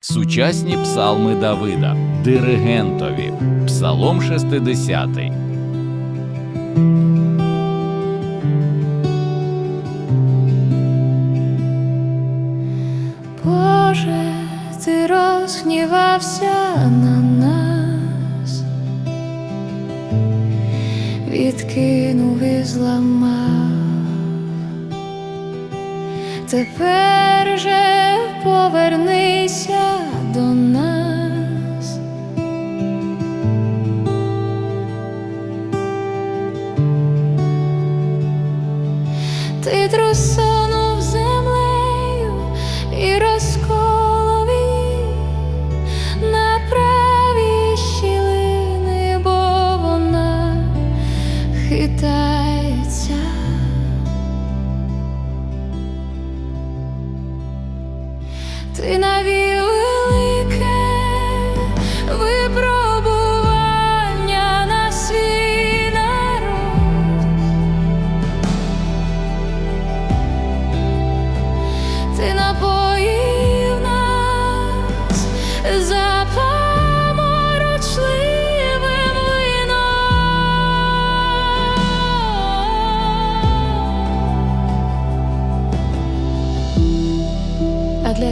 Сучасні псалми Давида, диригентові, Псалом 60. Боже, ти розгнівався на нас, відкинув і зламав, тепер же повернися до нас. Ти трусонув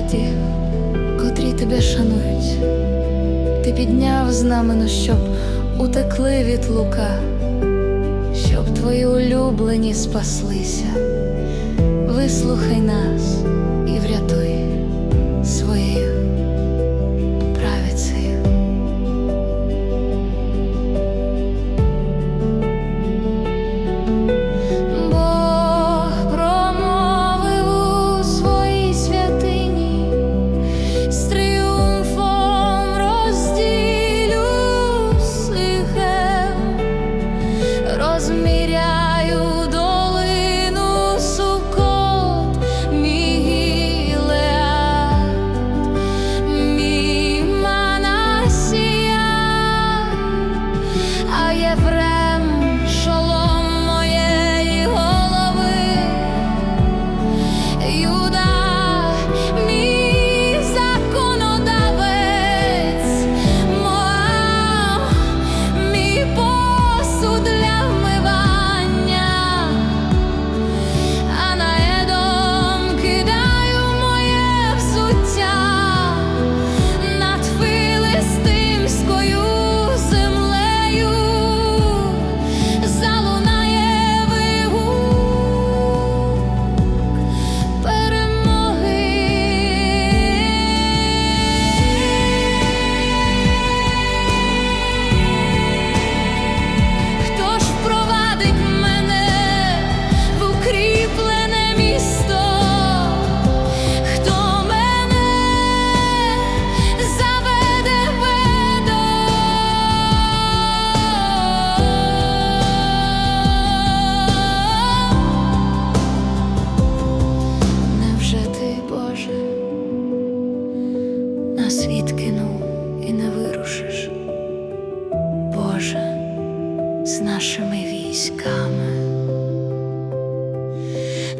тих, котрі тебе шанують, ти підняв знамено, щоб утекли від лука, щоб твої улюблені спаслися. Вислухай нас і врятуй військами.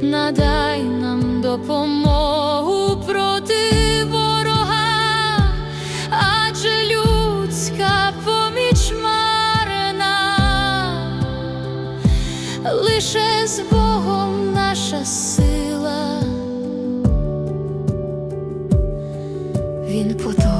Надай нам допомогу проти ворога, адже людська поміч марна, лише з Богом наша сила. Він потопче